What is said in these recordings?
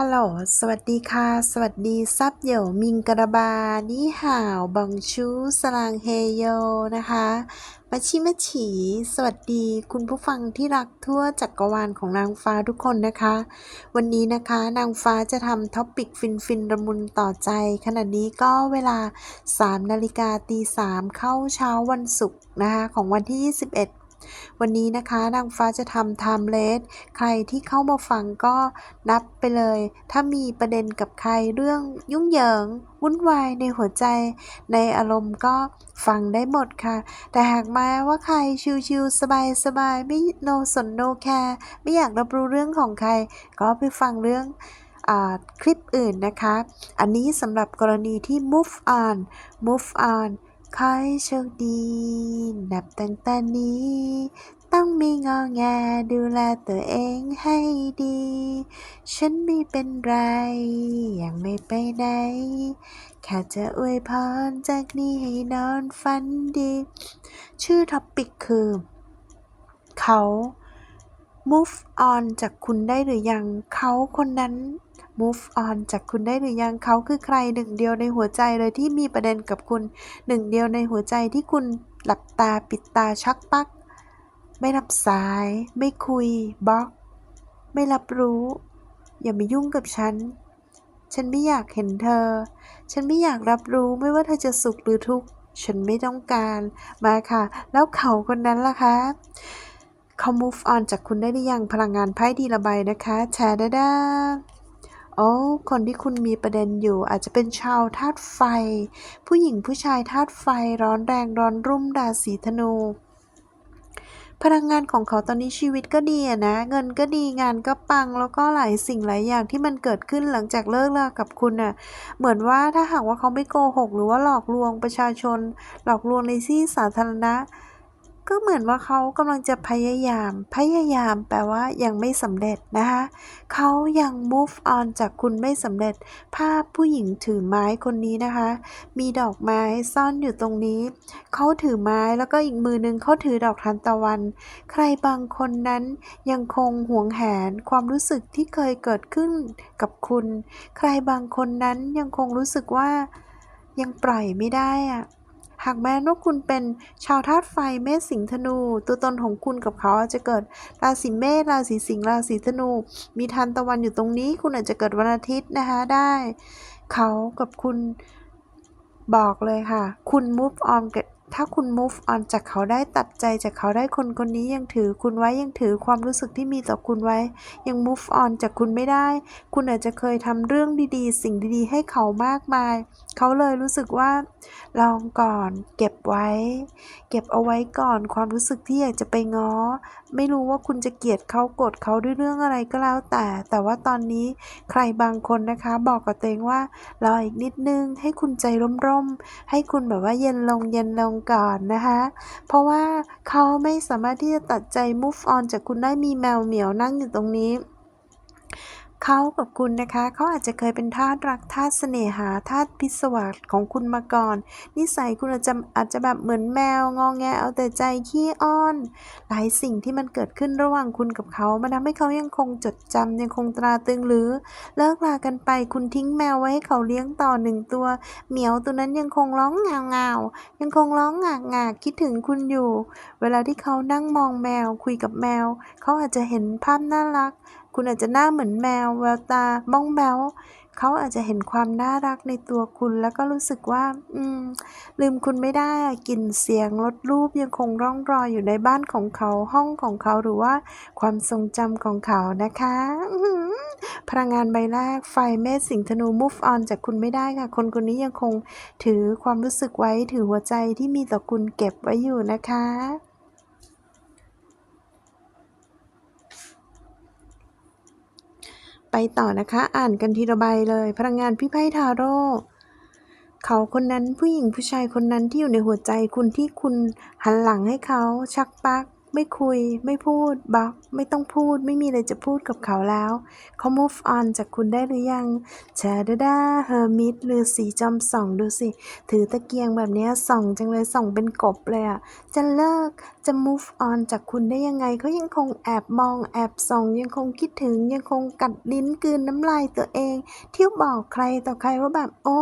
ฮัลโหล สวัสดีค่ะ สวัสดีซับเหยวมิงกระบา นี่ห่าวบังชูสลางเฮโยนะคะมาชิมาฉี สวัสดีคุณผู้ฟังที่รักทั่วจักกรวาลของนางฟ้าทุกคนนะคะ วันนี้นะคะนางฟ้าจะทำท็อปิกฟินฟินระมุนต่อใจ ขณะนี้ก็เวลา 3 นาฬิกาตี 3 เข้าเช้าวันศุกร์นะคะ ของวันที่ 21 วันนี้นะคะนางฟ้าจะทำไทม์เลสใครที่เข้ามาฟังก็นับไปเลย ถ้ามีประเด็นกับใครเรื่องยุ่งเหยิง วุ่นวายในหัวใจ ในอารมณ์ก็ฟังได้หมดค่ะ แต่หากมาว่าใครชิวๆสบายๆไม่โนสนโนแคร์ไม่อยากรับรู้เรื่องของใคร ก็ไปฟังเรื่องอคลิปอื่นนะคะ อันนี้สำหรับกรณีที่ move on move on ขอให้โชคดี นับตั้งแต่นี้ ต้องมีงอแงดูแลตัวเองให้ดี ฉันไม่เป็นไร ยังไม่ไปไหน แค่จะอวยพรจากนี้ให้นอนฝันดี ชื่อท็อปิกคือ เขา move on จากคุณได้หรือยัง เขาคนนั้น move on จากคุณได้หรือยังเขาคือใครหนึ่งเดียวในหัวใจเลยที่มีประเด็นกับคุณหนึ่งเดียวในหัวใจที่คุณหลับตาปิดตาชักปัก ไม่รับสาย ไม่คุยบล็อก ไม่รับรู้ อย่ามายุ่งกับฉัน ฉันไม่อยากเห็นเธอ ฉันไม่อยากรับรู้ไม่ว่าเธอจะสุขหรือทุกข์ฉันไม่ต้องการมาค่ะ แล้วเขาคนนั้นล่ะคะเขา move on จากคุณได้หรือยังพลังงานไพ่ดีระบายนะคะแชร์ได้ด้า โอ้คนที่คุณมีประเด็นอยู่อาจจะเป็นชาวธาตุไฟ ผู้หญิงผู้ชายธาตุไฟร้อนแรงร้อนรุ่มราศีธนู พลังงานของเขาตอนนี้ชีวิตก็ดีนะ เงินก็ดีงานก็ปังแล้วก็หลายสิ่งหลายอย่างที่มันเกิดขึ้นหลังจากเลิกลากับคุณน่ะ เหมือนว่าถ้าหากว่าเขาไม่โกหก หรือว่าหลอกลวงประชาชน หลอกลวงในที่สาธารณะ ก็เหมือนว่าเขากำลังจะพยายาม พยายามแปลว่ายังไม่สำเร็จนะคะเขายัง move on จากคุณไม่สำเร็จ ภาพผู้หญิงถือไม้คนนี้นะคะ มีดอกไม้ซ่อนอยู่ตรงนี้ เขาถือไม้แล้วก็อีกมือหนึงเขาถือดอกทานตะวัน ใครบางคนนั้นยังคงหวงแหนความรู้สึกที่เคยเกิดขึ้นกับคุณ ใครบางคนนั้นยังคงรู้สึกว่ายังปล่อยไม่ได้อะ หากแม้ว่าคุณเป็นชาวธาตุไฟเมษสิงห์ธนู ตัวตนของคุณกับเขาอาจจะเกิดราศีเมษราศีสิงห์ราศีธนู มีทันตะวันอยู่ตรงนี้ คุณอาจจะเกิดวันอาทิตย์นะคะได้ เขากับคุณบอกเลยค่ะ คุณ move on กับ ถ้าคุณ move on จากเขาได้ตัดใจจากเขาได้คนคนนี้ยังถือคุณไว้ยังถือความรู้สึกที่มีต่อคุณไว้ ยัง move on จากคุณไม่ได้ คุณอาจจะเคยทำเรื่องดีๆ สิ่งดีๆ ให้เขามากมาย เขาเลยรู้สึกว่า ลองก่อน เก็บไว้ เก็บเอาไว้ก่อนความรู้สึกที่อยากจะไปง้อ ไม่รู้ว่าคุณจะเกลียดเขาโกรธเขาด้วยเรื่องอะไรก็แล้วแต่ แต่ว่าตอนนี้ใครบางคนนะคะ บอกกับตัวเองว่ารออีกนิดนึงให้คุณใจร่มๆให้คุณแบบว่าเย็นลงเย็นลงก่อนนะคะ เพราะว่าเขาไม่สามารถที่จะตัดใจ move on จากคุณได้มีแมวเหมียวนั่งอยู่ตรงนี้ เขากับคุณนะคะ เขาอาจจะเคยเป็นทาสรักทาสเสน่หาทาสพิศวาสของคุณมาก่อน นิสัยคุณอาจจะอาจจะแบบเหมือนแมวงองแงเอาแต่ใจขี้อ้อน หลายสิ่งที่มันเกิดขึ้นระหว่างคุณกับเขามันทำให้เขายังคงจดจำยังคงตราตรึงหรือ เลิกลากันไปคุณทิ้งแมวไว้ให้เขาเลี้ยงต่อหนึ่งตัวเหมียวตัวนั้นยังคงร้องเงาเงายังคงร้องงากงากคิดถึงคุณอยู่ เวลาที่เขานั่งมองแมวคุยกับแมว เขาอาจจะเห็นภาพน่ารัก คุณอาจจะหน้าเหมือนแมวแววตาบ้องแบวเขาอาจจะเห็นความน่ารักในตัวคุณแล้วก็รู้สึกว่า อืม ลืมคุณไม่ได้กลิ่นเสียงรถรูปยังคงร่องรอยอยู่ในบ้านของเขาห้องของเขาหรือว่าความทรงจำของเขานะคะพลังงานใบแรกไฟเมษสิงห์ธนู move on จากคุณไม่ได้ค่ะ คนคนนี้ยังคงถือความรู้สึกไว้ถือหัวใจที่มีต่อคุณเก็บไว้อยู่นะคะ ไปต่อนะคะ อ่านกันทีละใบเลย พลังงานพี่ไพ่ทาโร่เขาคนนั้นผู้หญิงผู้ชายคนนั้นที่อยู่ในหัวใจคุณที่คุณหันหลังให้เขาชักปัก ไม่คุย ไม่พูดบล็อก ไม่ต้องพูด ไม่มีอะไรจะพูดกับเขาแล้ว เขา move on จากคุณได้หรือยังชาดาดาเฮอร์มิตหรือสีจอมส่องดูสิ ถือตะเกียงแบบนี้ส่องจังเลยส่องเป็นกบเลยอะจะเลิกจะ move on จากคุณได้ยังไง เขายังคงแอบมองแอบส่อง ยังคงคิดถึงยังคงกัดลิ้นกืนน้ำลายตัวเอง เที่ยวบอกใครต่อใครว่าแบบโอ้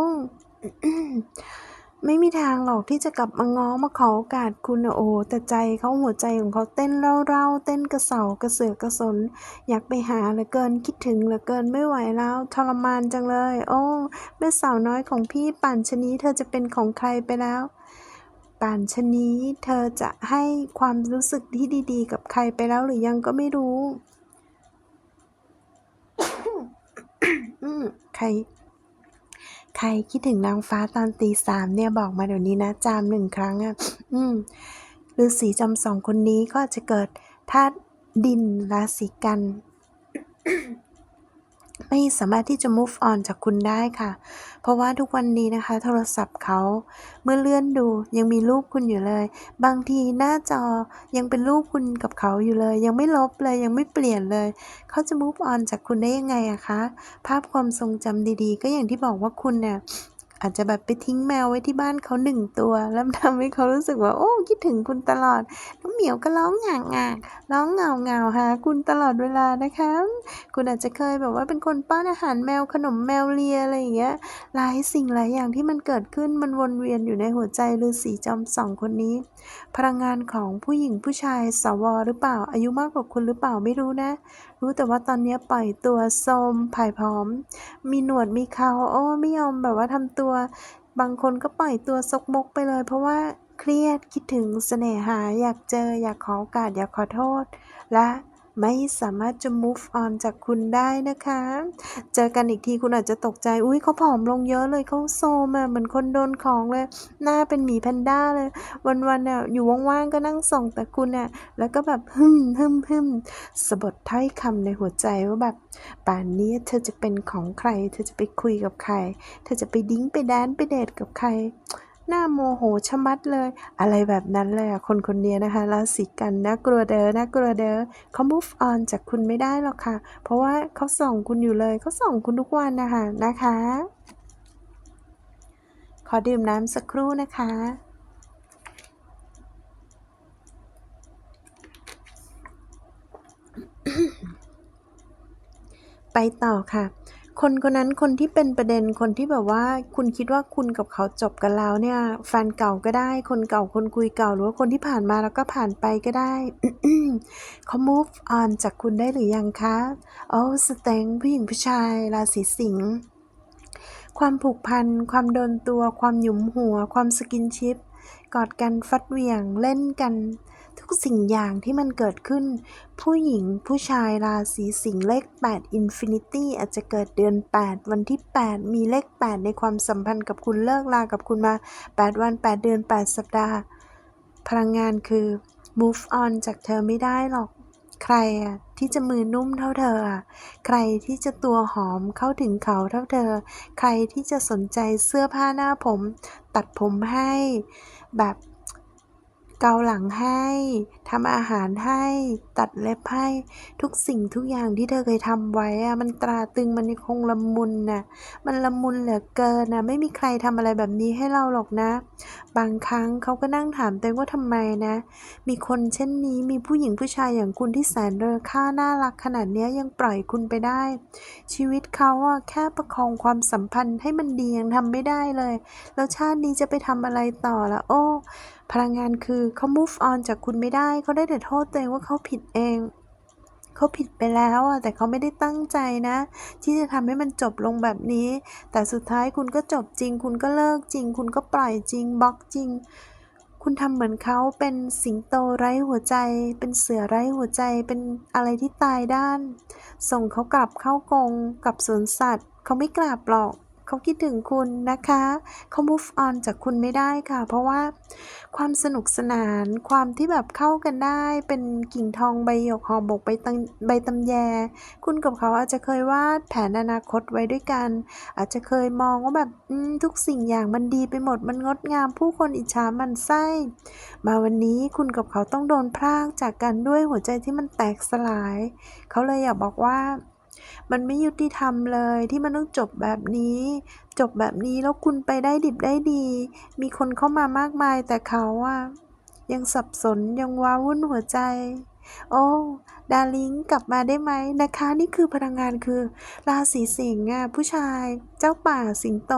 ไม่มีทางหรอกที่จะกลับมาง้อมาขอโอกาสคุณนะโอ้แต่ใจเขาหัวใจของเขาเต้นเร่าๆเต้นกระเสากระเสือกกระสน อยากไปหาเหลือเกินคิดถึงเหลือเกินไม่ไหวแล้วทรมานจังเลย โอ้แม่สาวน้อยของพี่ป่านชะนี้เธอจะเป็นของใครไปแล้ว ป่านชะนี้เธอจะให้ความรู้สึกที่ดีๆ กับใครไปแล้วหรือยังก็ไม่รู้ อืมใคร ใครคิดถึงนางฟ้าตอนตีสามเนี่ยบอกมาเดี๋ยวนี้นะจามหนึ่งครั้งอะ่ะ อืมฤาษีจำสองคนนี้ก็จะเกิดธาตุดินราศีกัน ไม่สามารถที่จะ move on จากคุณได้ค่ะ เพราะว่าทุกวันนี้นะคะ โทรศัพท์เขาเมื่อเลื่อนดูยังมีรูปคุณอยู่เลย บางทีหน้าจอยังเป็นรูปคุณกับเขาอยู่เลย ยังไม่ลบเลยยังไม่เปลี่ยนเลย เขาจะ move on จากคุณได้ยังไงอะคะ ภาพความทรงจำดีๆ ก็อย่างที่บอกว่าคุณเนี่ย อาจจะแบบไปทิ้งแมวไว้ที่บ้านเขาหนึ่งตัว แล้วทำให้เขารู้สึกว่า โอ้คิดถึงคุณตลอดน้องเหมียวก็ร้องหงากงากๆร้องเงาเงาหาคุณตลอดเวลานะคะ คุณอาจจะเคยแบบว่าเป็นคนป้อนอาหารแมวขนมแมวเลียอะไรอย่างเงี้ยหลายสิ่งหลายอย่างที่มันเกิดขึ้นมันวนเวียนอยู่ในหัวใจฤาษีจอมสองคนนี้ พลังงานของผู้หญิงผู้ชายสวหรือเปล่า อายุมากกว่าคุณหรือเปล่าไม่รู้นะ รู้แต่ว่าตอนนี้ปล่อยตัวโทมผายพร้อม มีหนวดมีเขาโอ้ไม่ยอมแบบว่าทำตัว บางคนก็ปล่อยตัวซกมกไปเลย เพราะว่าเครียดคิดถึงเสน่หาอยากเจออยากขอโอกาสอยากขอโทษและ ไม่สามารถจะ move on จากคุณได้นะคะ เจอกันอีกทีคุณอาจจะตกใจ อุ้ยเขาผอมลงเยอะเลยเขาโซมอะเหมือนคนโดนของเลย หน้าเป็นหมีแพนด้าเลย วันๆเนี่ยอยู่ว่างๆก็นั่งส่องแต่คุณเนี่ยแล้วก็แบบฮึมฮึมฮึมสะบดถ้อยคำในหัวใจว่าแบบป่านนี้เธอจะเป็นของใคร เธอจะไปคุยกับใคร เธอจะไปดิ้งไปแดนไปเดทกับใคร หน้าโมโหชะมัดเลย อะไรแบบนั้นเลยอะคนคนนี้นะคะราศีกันนะกลัวเด้อนะกลัวเด้อเขา move on จากคุณไม่ได้หรอกค่ะ เพราะว่าเขาส่องคุณอยู่เลยเขาส่องคุณทุกวันนะคะนะคะ ขอดื่มน้ำสักครู่นะคะไปต่อค่ะ คนคนนั้นคนที่เป็นประเด็นคนที่แบบว่า คุณคิดว่าคุณกับเขาจบกันแล้วเนี่ยแฟนเก่าก็ได้ คนเก่าคนคุยเก่าหรือว่าคนที่ผ่านมาแล้วก็ผ่านไปก็ได้เขา move on จากคุณได้หรือยังคะโอ้สเต็งผู้หญิงผู้ชายราศีสิงห์ความผูกพัน ความโดนตัว ความหยุมหัว ความสกินชิป กอดกันฟัดเหวี่ยงเล่นกัน ทุกสิ่งอย่างที่มันเกิดขึ้น ผู้หญิงผู้ชายราศีสิงห์เลข 8 Infinity อาจจะเกิดเดือน 8 วันที่ 8 มีเลข 8 ในความสัมพันธ์กับคุณเลิกลากับคุณมา 8 วัน 8 เดือน 8 สัปดาห์ พลังงานคือ move on จากเธอไม่ได้หรอกใครอะที่จะมือนุ่มเท่าเธออะใครที่จะตัวหอมเข้าถึงเขาเท่าเธอ ใครที่จะสนใจเสื้อผ้าหน้าผม ตัดผมให้ แบบ เกาหลังให้ทำอาหารให้ตัดเล็บให้ ทุกสิ่งทุกอย่างที่เธอเคยทำไว้อะมันตราตรึงมันยังคงละมุนน่ะมันละมุนเหลือเกินนะไม่มีใครทำอะไรแบบนี้ให้เราหรอกนะ บางครั้งเขาก็นั่งถามตัวเองว่าทำไมนะ มีคนเช่นนี้มีผู้หญิงผู้ชายอย่างคุณที่แสนเลอค่าน่ารักขนาดนี้ยยังปล่อยคุณไปได้ ชีวิตเขาอะแค่ประคองความสัมพันธ์ให้มันดียังทำไม่ได้เลย แล้วชาตินี้จะไปทำอะไรต่อละโอ้พลังงานคือเขา move on จากคุณไม่ได้เขาได้แต่โทษตัวเองว่าเขาผิดเองเขาผิดไปแล้วอะแต่เขาไม่ได้ตั้งใจนะ ที่จะทำให้มันจบลงแบบนี้ แต่สุดท้ายคุณก็จบจริง คุณก็เลิกจริง คุณก็ปล่อยจริงบล็อกจริง คุณทำเหมือนเขาเป็นสิงโตไร้หัวใจ เป็นเสือไร้หัวใจเป็นอะไรที่ตายด้าน ส่งเขากลับเข้ากรงกลับสวนสัตว์ เขาไม่กลับหรอก เขาคิดถึงคุณนะคะเขา move on จากคุณไม่ได้ค่ะ เพราะว่าความสนุกสนานความที่แบบเข้ากันได้ เป็นกิ่งทองใบหยกหอบกใบตังใบตำแย คุณกับเขาอาจจะเคยวาดแผนอนาคตไว้ด้วยกัน อาจจะเคยมองว่าแบบทุกสิ่งอย่างมันดีไปหมดมันงดงามผู้คนอิจฉามันไส้ มาวันนี้คุณกับเขาต้องโดนพรากจากกันด้วยหัวใจที่มันแตกสลาย เขาเลยอยากบอกว่า มันไม่ยุติธรรมเลยที่มันต้องจบแบบนี้ จบแบบนี้แล้วคุณไปได้ดิบได้ดี มีคนเข้ามามากมายแต่เขาอะยังสับสนยังว้าวุ่นหัวใจ โอ้ ดาริงกลับมาได้ไหมนะคะ นี่คือพลังงานคือ ราศีสิงห์อะผู้ชาย เจ้าป่าสิงโต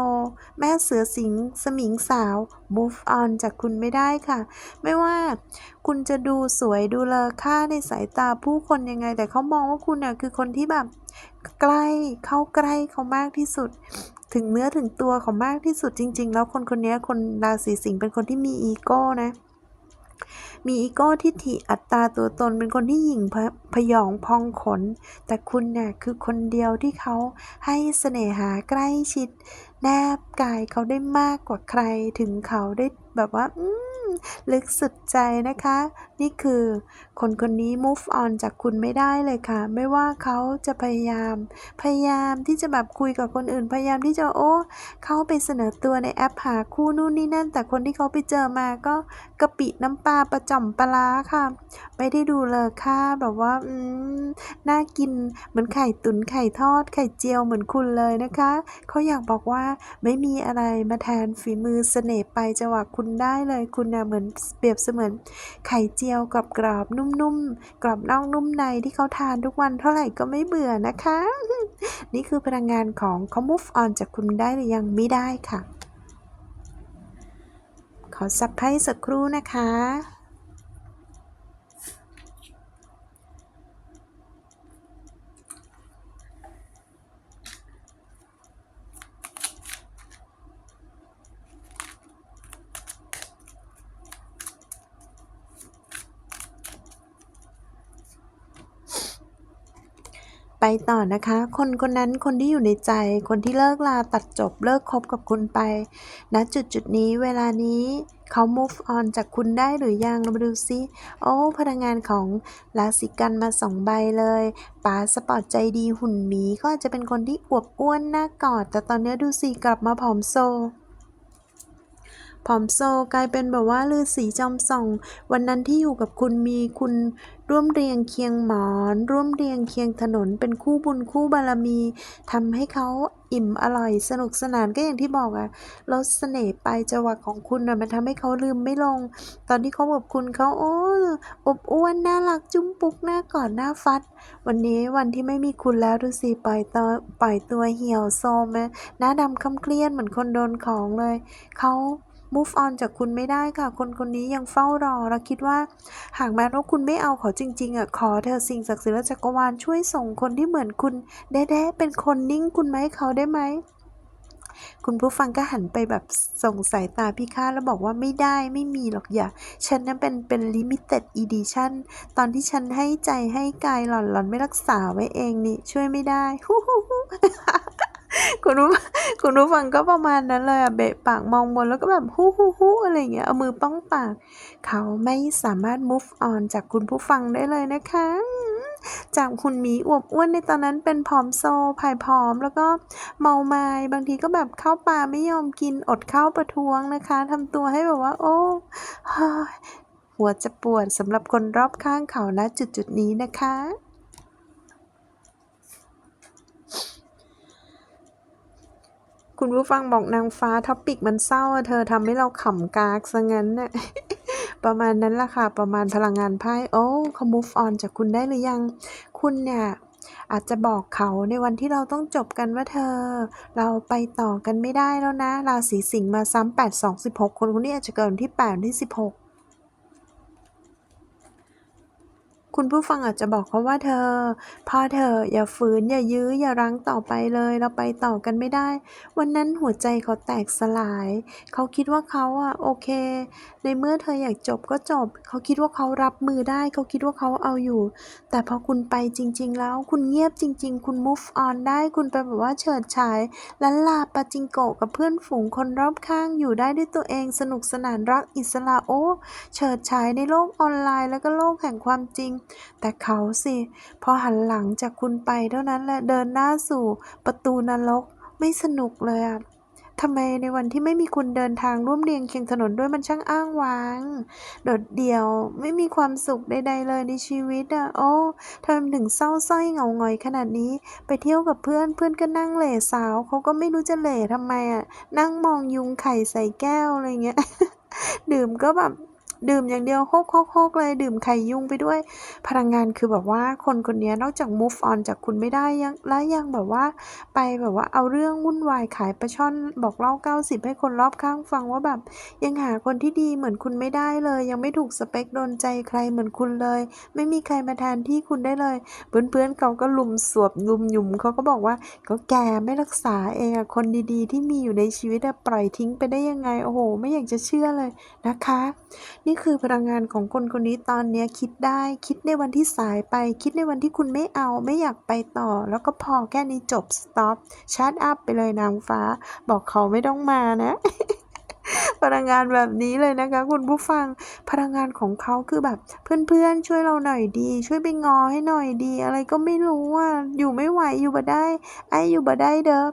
แม่เสือสิงห์สมิงสาว move on จากคุณไม่ได้ค่ะ ไม่ว่าคุณจะดูสวยดูเลอค่าในสายตาผู้คนยังไง แต่เขามองว่าคุณน่ะคือคนที่แบบใกล้เข้าใกล้เขามากที่สุด ถึงเนื้อถึงตัวเขามากที่สุดจริง ๆ แล้วคนคนนี้คนราศีสิงห์เป็นคนที่มีอีโก้นะ มีอีโก้ทิฐิอัตตาตัวตนเป็นคนที่หยิ่งพพยองพองขน แต่คุณเนี่ยคือคนเดียวที่เขาให้เสน่หาใกล้ชิด แนบกายเขาได้มากกว่าใครถึงเขาได้ แบบว่า อืม ลึกสุดใจนะคะ นี่คือคนคนนี้ move on จากคุณไม่ได้เลยค่ะ ไม่ว่าเขาจะพยายาม พยายามที่จะแบบคุยกับคนอื่น พยายามที่จะโอ้เขาไปเสนอตัวในแอปหาคู่นู่นนี่นั่น แต่คนที่เขาไปเจอมาก็กะปิน้ำปลาประจ่อมปลาค่ะ ไม่ได้ดูเลยค่าแบบว่า อืม น่ากินเหมือนไข่ตุนไข่ทอด ไข่เจียวเหมือนคุณเลยนะคะ เขาอยากบอกว่าไม่มีอะไรมาแทนฝีมือเสน่ห์ไปจังหวะคุณได้เลยคุณน่ะเหมือนเปรียบเสมือนไข่เจียวกับกรอบนุ่มๆ กรอบนอกนุ่มในที่เขาทานทุกวันเท่าไหร่ก็ไม่เบื่อนะคะ นี่คือพลังงานของเขา move on จากคุณได้หรือยังไม่ได้ค่ะ ขอสับไพ่สักครู่นะคะ ต่อนะคะ คนคนนั้นคนที่อยู่ในใจ คนที่เลิกลาตัดจบเลิกคบกับคุณไปณจุดจุดนี้เวลานี้เขา move on จากคุณได้หรือยังเรามาดูซิ โอ้ พลังงานของราศีกันมาสองใบเลยป๋าสปอร์ตใจดีหุ่นหมีก็อาจจะเป็นคนที่อวบอ้วนหน่ากอด แต่ตอนนี้ดูสิกลับมาผอมโซผอมโซกลายเป็นแบบว่าลือสีจอมส่อง วันนั้นที่อยู่กับคุณมีคุณ ร่วมเรียงเคียงหมอน ร่วมเรียงเคียงถนน เป็นคู่บุญคู่บารมีทำให้เขาอิ่มอร่อยสนุกสนานก็อย่างที่บอกอะลดเสน่ห์ไปจังหวะของคุณอะมันทำให้เขาลืมไม่ลง ตอนที่เขากับคุณเขาโอ้อบอ้วนน่ารักจุ้มปุกหน้ากอดหน้าฟัด วันนี้วันที่ไม่มีคุณแล้วดูสิปล่อยตัวปล่อยตัวเหี่ยวโซมนะหน้าดำคล้ำเครียดเหมือนคนโดนของเลยเขา move on จากคุณไม่ได้ค่ะ คนคนนี้ยังเฝ้ารอ และคิดว่า หากแม้ว่าคุณไม่เอาเขาจริงๆอะขอเธอสิ่งศักดิ์สิทธิ์และจักรวาลช่วยส่งคนที่เหมือนคุณแด้ๆเป็นคนนิ่งคุณไหมเขาได้ไหมคุณผู้ฟังก็หันไปแบบส่งสายตาพี่ข้าแล้วบอกว่าไม่ได้ไม่มีหรอกอย่า ฉันนั้นเป็นเป็น limited edition ตอนที่ฉันให้ใจให้กายหล่อนหล่อนไม่รักษาไว้เองนี่ ช่วยไม่ได้ฮู้ฮู้ คุณผู้คุณผู้ฟังก็ประมาณนั้นเลยอะเบะปากมองบนแล้วก็แบบฮู้ฮู้ฮู้อะไรเงี้ยเอามือป้องปาก เขาไม่สามารถ move on จากคุณผู้ฟังได้เลยนะคะ จากคุณหมีอวบอ้วนในตอนนั้นเป็นผอมโซผายผอมแล้วก็เมาไมา้บางทีก็แบบเข้าปลาไม่ยอมกินอดข้าวประท้วงนะคะทำตัวให้แบบว่า โอ้หัวจะปวดสำหรับคนรอบข้างเขาณจุดจุดๆนี้นะคะ คุณผู้ฟังบอกนางฟ้าท็อปิกมันเศร้าเธอทำให้เราขำกากซะงั้นน่ะประมาณนั้นละค่ะ ประมาณพลังงานไพ่โอ้เขา move on จากคุณได้หรือยัง คุณเนี่ยอาจจะบอกเขาในวันที่เราต้องจบกันว่าเธอ เราไปต่อกันไม่ได้แล้วนะ ราศีสิงห์มาซ้ำ8 2 16 คนคนนี้อาจจะเกิดที่8ที่ 16 คุณผู้ฟังอาจจะบอกเขาว่าเธอพอเธออย่าฝืนอย่ายื้ออย่ารั้งต่อไปเลย เราไปต่อกันไม่ได้ วันนั้นหัวใจเขาแตกสลาย เขาคิดว่าเขาอะโอเค ในเมื่อเธออยากจบก็จบ เขาคิดว่าเขารับมือได้ เขาคิดว่าเขาเอาอยู่ แต่พอคุณไปจริง ๆ แล้วคุณเงียบจริง ๆ คุณ move on ได้คุณไปแบบว่าเฉิดฉายลันลาปาจิงโกะกับเพื่อนฝูงคนรอบข้างอยู่ได้ด้วยตัวเองสนุกสนานรักอิสระโอ้เฉิดฉายในโลกออนไลน์แล้วก็โลกแห่งความจริงแต่เขาสิ พอหันหลังจากคุณไปเท่านั้นแหละเดินหน้าสู่ประตูนรกไม่สนุกเลยอะทำไมในวันที่ไม่มีคุณเดินทางร่วมเรียงเคียงถนนด้วยมันช่างอ้างว้าง โดดเดี่ยวไม่มีความสุขใดๆเลยในชีวิตอะโอ้ทำไมถึงเศร้าสร้อยเหงาหงอยขนาดนี้ ไปเที่ยวกับเพื่อนเพื่อนก็นั่งเหล่สาวเขาก็ไม่รู้จะเหล่ทำไมอะนั่งมองยุงไข่ใส่แก้วอะไรเงี้ย ดื่มก็แบบ ดื่มอย่างเดียวโฮกโฮกโฮกเลยดื่มไข่ยุงไปด้วย พลังงานคือแบบว่าคนคนนี้นอกจาก move on จากคุณไม่ได้ยังและยังแบบว่า ไปแบบว่าเอาเรื่องวุ่นวายขายปลาช่อนบอกเล่า 90 ให้คนรอบข้างฟังว่าแบบ ยังหาคนที่ดีเหมือนคุณไม่ได้เลย ยังไม่ถูกสเปคโดนใจใครเหมือนคุณเลย ไม่มีใครมาแทนที่คุณได้เลย เพื่อนๆเขาก็ลุมสวบลุมหยุมเขาก็บอกว่าก็แกไม่รักษาเองอะคนดีๆ ที่มีอยู่ในชีวิตอะปล่อยทิ้งไปได้ยังไงโอ้โห ไม่อยากจะเชื่อเลยนะคะนี่คือพลังงานของคนคนนี้ตอนนี้คิดได้คิดในวันที่สายไป คิดในวันที่คุณไม่เอาไม่อยากไปต่อ แล้วก็พอแค่นี้จบ stop shut up ไปเลยนางฟ้า บอกเขาไม่ต้องมานะ พลังงานแบบนี้เลยนะคะ คุณผู้ฟังพลังงานของเขาคือแบบเพื่อนๆช่วยเราหน่อยดี ช่วยไปงอให้หน่อยดี อะไรก็ไม่รู้อะอยู่ไม่ไหวอยู่บ่ได้ไอ้อยู่บ่ได้เด้อ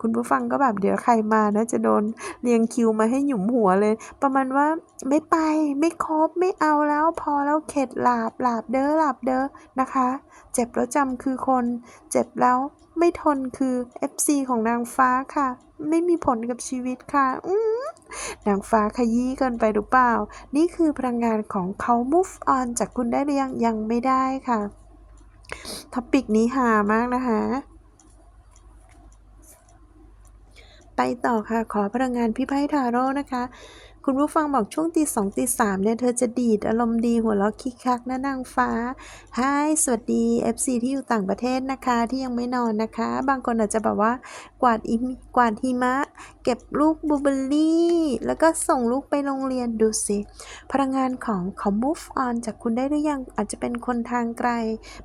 คุณผู้ฟังก็แบบเดี๋ยวใครมานะจะโดนเรียงคิวมาให้หยุมหัวเลย ประมาณว่าไม่ไปไม่ครบไม่เอาแล้ว พอแล้วเข็ดหลาบหลาบเด้อหลาบเด้อนะคะ เจ็บแล้วจำคือคน เจ็บแล้วไม่ทนคือ FC ของนางฟ้าค่ะ ไม่มีผลกับชีวิตค่ะ อืมนางฟ้าขยี้เกินไปหรือเปล่า นี่คือพลังงานของเขา move on จากคุณได้หรือยัง ยังไม่ได้ค่ะ ท็อปิกนี้หามากนะคะ ไปต่อค่ะ ขอพลังงานพี่ไพ่ทาโร่นะคะ คุณผู้ฟังบอกช่วงตีสองตีสามเนี่ยเธอจะดีดอารมณ์ดีหัวเราะคิกคักนะนางฟ้าฮายสวัสดี FC ที่อยู่ต่างประเทศนะคะที่ยังไม่นอนนะคะ บางคนอาจจะแบบว่ากวาดอิมกวาดหิมะ เก็บลูกบูเบอรี่ แล้วก็ส่งลูกไปโรงเรียนดูสิ พลังงานของเขา move on จากคุณได้หรือยังอาจจะเป็นคนทางไกล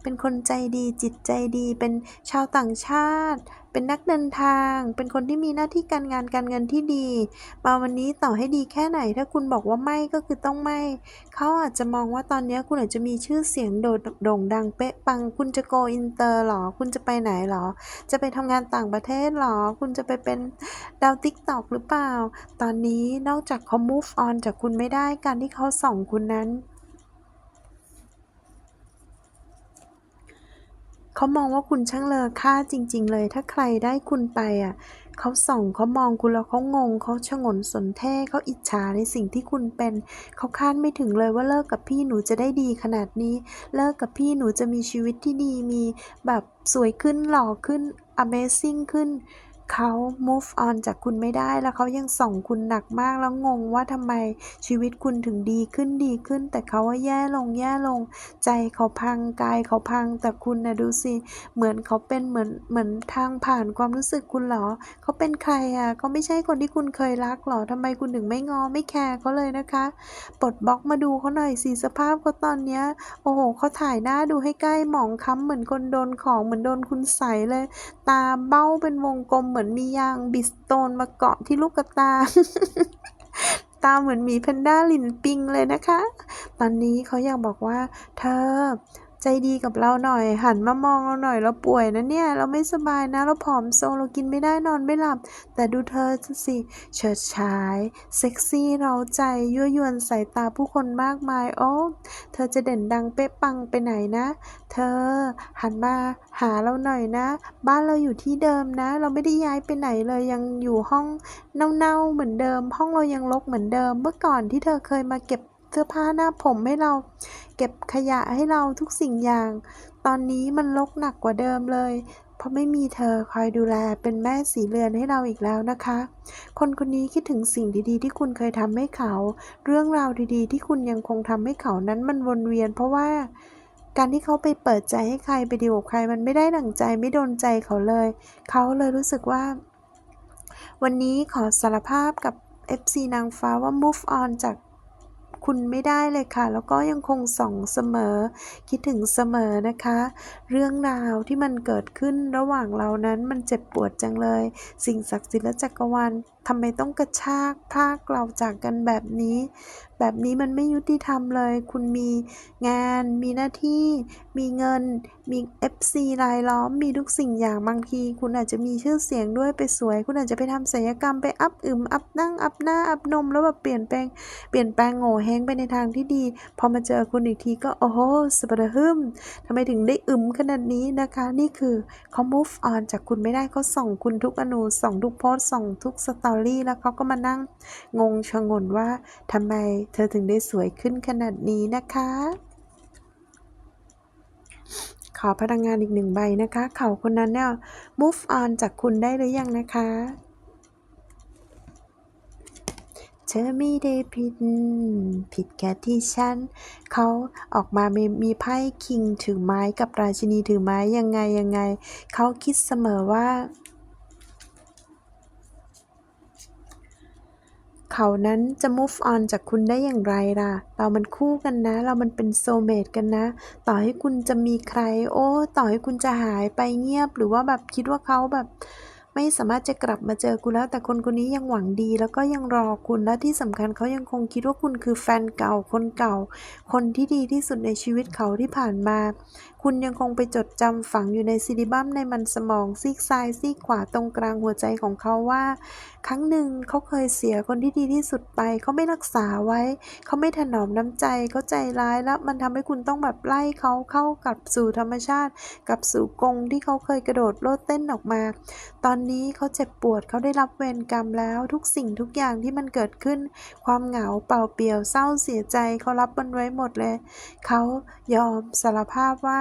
เป็นคนใจดีจิตใจดีเป็นชาวต่างชาติ เป็นนักเดินทาง เป็นคนที่มีหน้าที่การงานการเงินที่ดี มาวันนี้ต่อให้ดีแค่ไหน ถ้าคุณบอกว่าไม่ก็คือต้องไม่ เขาอาจจะมองว่าตอนนี้คุณอาจจะมีชื่อเสียงโดดโด่งดังเป๊ะปัง คุณจะโกอินเตอร์หรอ คุณจะไปไหนหรอ จะไปทำงานต่างประเทศหรอ คุณจะไปเป็นดาวติ๊กตอกหรือเปล่า ตอนนี้นอกจากเขา move on จากคุณไม่ได้ การที่เขาส่องคุณนั้น เขามองว่าคุณช่างเลอค่าจริง ๆ เลย ถ้าใครได้คุณไปอะเขาส่องเขามองคุณแล้วเขางงเขาชงนสนเท่เขาอิจฉาในสิ่งที่คุณเป็นเขาคาดไม่ถึงเลยว่าเลิกกับพี่หนูจะได้ดีขนาดนี้ เลิกกับพี่หนูจะมีชีวิตที่ดีมีแบบสวยขึ้นหล่อขึ้น amazing ขึ้น เขา move on จากคุณไม่ได้แล้วเขายังส่องคุณหนักมากแล้วงงว่าทำไมชีวิตคุณถึงดีขึ้นดีขึ้น แต่เขาว่าแย่ลงแย่ลง ใจเขาพังกายเขาพังแต่คุณนะดูสิ เหมือนเขาเป็นเหมือนเหมือนทางผ่านความรู้สึกคุณเหรอ เขาเป็นใครอะเขาไม่ใช่คนที่คุณเคยรักหรอทำไมคุณถึงไม่งอไม่แคร์เขาเลยนะคะปลดบล็อกมาดูเขาหน่อยสิสภาพเขาตอนเนี้ยโอ้โหเขาถ่ายหน้าดูให้ใกล้หมองค้ำเหมือนคนโดนของเหมือนโดนคุณใสเลย ตาเบ้าเป็นวงกลมเหมือนมียางบิสโตนมาเกาะที่ลูกตา ตาเหมือนหมีแพนด้าลินปิงเลยนะคะ ตอนนี้เขาอยากบอกว่า เธอ ใจดีกับเราหน่อย หันมามองเราหน่อยเราป่วยนะเนี่ย เราไม่สบายนะ เราผอมโซเรากินไม่ได้นอนไม่หลับ แต่ดูเธอสิเฉิดฉายเซ็กซี่เราใจยั่วยวนสายตาผู้คนมากมายโอ้เธอจะเด่นดังเป๊ะปังไปไหนนะ เธอหันมาหาเราหน่อยนะ บ้านเราอยู่ที่เดิมนะ เราไม่ได้ย้ายไปไหนเลยยังอยู่ห้องเน่าๆเหมือนเดิม ห้องเรายังรกเหมือนเดิม เมื่อก่อนที่เธอเคยมาเก็บ เสื้อผ้าหน้าผมให้เรา เก็บขยะให้เราทุกสิ่งอย่าง ตอนนี้มันรกหนักกว่าเดิมเลย เพราะไม่มีเธอคอยดูแลเป็นแม่สีเรือนให้เราอีกแล้วนะคะ คนคนนี้คิดถึงสิ่งดีๆ ที่คุณเคยทำให้เขา เรื่องราวดีๆ ที่คุณยังคงทำให้เขานั้นมันวนเวียน เพราะว่าการที่เขาไปเปิดใจให้ใครไปดีกับใคร มันไม่ได้ดั่งใจไม่โดนใจเขาเลย เขาเลยรู้สึกว่า วันนี้ขอสารภาพกับ FC นางฟ้าว่า move on จาก คุณไม่ได้เลยค่ะ แล้วก็ยังคงส่องเสมอ คิดถึงเสมอนะคะ เรื่องราวที่มันเกิดขึ้นระหว่างเรานั้นมันเจ็บปวดจังเลย สิ่งศักดิ์สิทธิ์และจักรวาล ทำไมต้องกระชากพากเราจากกันแบบนี้ แบบนี้มันไม่ยุติธรรมเลย คุณมีงาน มีหน้าที่ มีเงิน มี FC รายล้อม มีทุกสิ่งอย่างบางที คุณอาจจะมีชื่อเสียงด้วยไปสวย คุณอาจจะไปทำศัลยกรรมไปอัพอึมอัพนั่งอัพหน้าอัพนม แล้วแบบเปลี่ยนแปลง เปลี่ยนแปลงโง่เฮงไปในทางที่ดี พอมาเจอคุณอีกทีก็โอ้โหสบระฮึมทำไมถึงได้อึมขนาดนี้นะคะ นี่คือเขา move on จากคุณไม่ได้เขาส่องคุณทุกอนูส่องทุกโพสส่องทุกสตอรี่แล้วเขาก็มานั่งงงชะงนว่าทำไมเธอถึงได้สวยขึ้นขนาดนี้นะคะ ขอพลังงานอีกหนึ่งใบนะคะ เขาคนนั้นเนี่ย move on จากคุณได้หรือยังนะคะ เธอไม่ได้ผิด ผิดแค่ที่ฉันเขาออกมามีมีไพ่คิงถือไม้กับราชินีถือไม้ยังไงยังไง เขาคิดเสมอว่า เขานั้นจะ move on จากคุณได้อย่างไรล่ะ เรามันคู่กันนะ เรามันเป็นโซเมตกันนะ ต่อให้คุณจะมีใคร โอ้ ต่อให้คุณจะหายไปเงียบ หรือว่าแบบคิดว่าเขาแบบ ไม่สามารถจะกลับมาเจอคุณแล้ว แต่คนคนนี้ยังหวังดี แล้วก็ยังรอคุณ และที่สำคัญเขายังคงคิดว่าคุณคือแฟนเก่า คนเก่า คนที่ดีที่สุดในชีวิตเขาที่ผ่านมา คุณยังคงไปจดจำฝังอยู่ในซิลิบัมในมันสมองซีกซ้ายซีกขวาตรงกลางหัวใจของเขาว่า ครั้งหนึ่งเขาเคยเสียคนที่ดีที่สุดไป เขาไม่รักษาไว้ เขาไม่ถนอมน้ำใจเขาใจร้ายแล้วมันทำให้คุณต้องแบบไล่เขาเข้ากลับสู่ธรรมชาติกลับสู่กรงที่เขาเคยกระโดดโลดเต้นออกมา ตอนนี้เขาเจ็บปวดเขาได้รับเวรกรรมแล้วทุกสิ่งทุกอย่างที่มันเกิดขึ้น ความเหงาเปล่าเปลี่ยวเศร้าเสียใจเขารับมันไว้หมดเลย เขายอมสารภาพว่า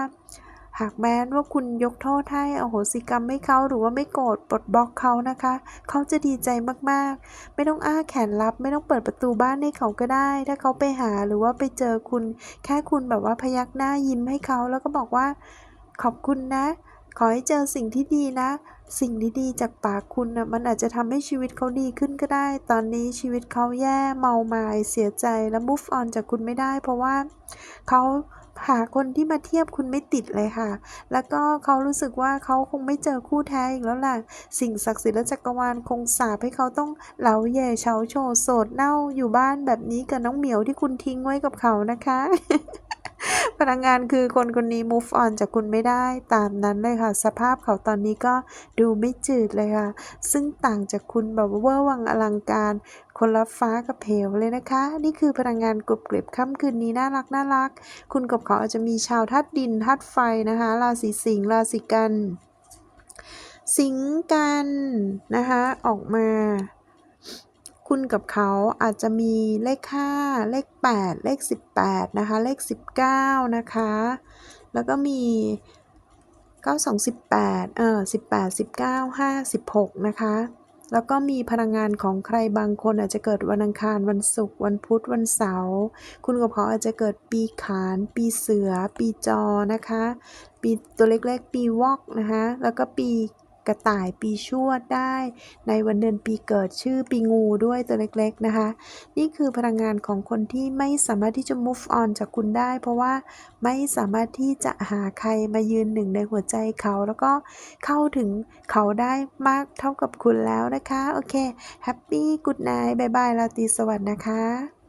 หากแม้ว่าคุณยกโทษให้อโหสิกรรมให้เขาหรือว่าไม่โกรธปลดบล็อกเขานะคะ เขาจะดีใจมากๆ ไม่ต้องอ้าแขนรับ ไม่ต้องเปิดประตูบ้านให้เขาก็ได้ ถ้าเขาไปหาหรือว่าไปเจอคุณ แค่คุณแบบว่าพยักหน้ายิ้มให้เขา แล้วก็บอกว่า ขอบคุณนะ ขอให้เจอสิ่งที่ดีนะ สิ่งดีๆจากปากคุณนะมันอาจจะทำให้ชีวิตเขาดีขึ้นก็ได้ ตอนนี้ชีวิตเขาแย่เมาหมายเสียใจและ move on จากคุณไม่ได้ เพราะว่าเขา หาคนที่มาเทียบคุณไม่ติดเลยค่ะ แล้วก็เขารู้สึกว่าเขาคงไม่เจอคู่แท้อีกแล้วล่ะ สิ่งศักดิ์สิทธิ์และจักรวาลคงสาปให้เขาต้องเหลาแย่เฉาโชว์โสดเน่าอยู่บ้านแบบนี้กับน้องเหมียวที่คุณทิ้งไว้กับเขานะคะ พลังงานคือคนคนนี้ move on จากคุณไม่ได้ตามนั้นเลยค่ะ สภาพเขาตอนนี้ก็ดูไม่จืดเลยค่ะ ซึ่งต่างจากคุณแบบว่าเวอร์วังอลังการ คนละฟ้ากับเหวเลยนะคะ นี่คือพลังงานกรุบกริบค่ำคืนนี้น่ารักน่ารัก คุณกับเขาอาจจะมีชาวธาตุดินธาตุไฟนะคะ ราศีสิงห์ราศีกัน สิงกันนะคะออกมา คุณกับเขาอาจจะมีเลข 5 เลข 8 เลข 18 นะคะ เลข 19 นะคะ แล้วก็มี 9 2 18เออ18 19 5 16 นะคะ แล้วก็มีพลังงานของใครบางคนอาจจะเกิดวันอังคาร วันศุกร์ วันพุธ วันเสาร์ คุณกับเขาอาจจะเกิดปีขาน ปีเสือ ปีจอนะคะ ปีตัวเล็กๆ ปีวอกนะคะ แล้วก็ปี กระต่ายปีชวดได้ ในวันเดือนปีเกิดชื่อปีงูด้วยตัวเล็กๆนะคะ นี่คือพลังงานของคนที่ไม่สามารถที่จะ move on จากคุณได้ เพราะว่าไม่สามารถที่จะหาใครมายืนหนึ่งในหัวใจเขา แล้วก็เข้าถึงเขาได้มากเท่ากับคุณแล้วนะคะ โอเคแฮปปี้กูดไนท์บายบายราตีสวัสดิ์นะคะ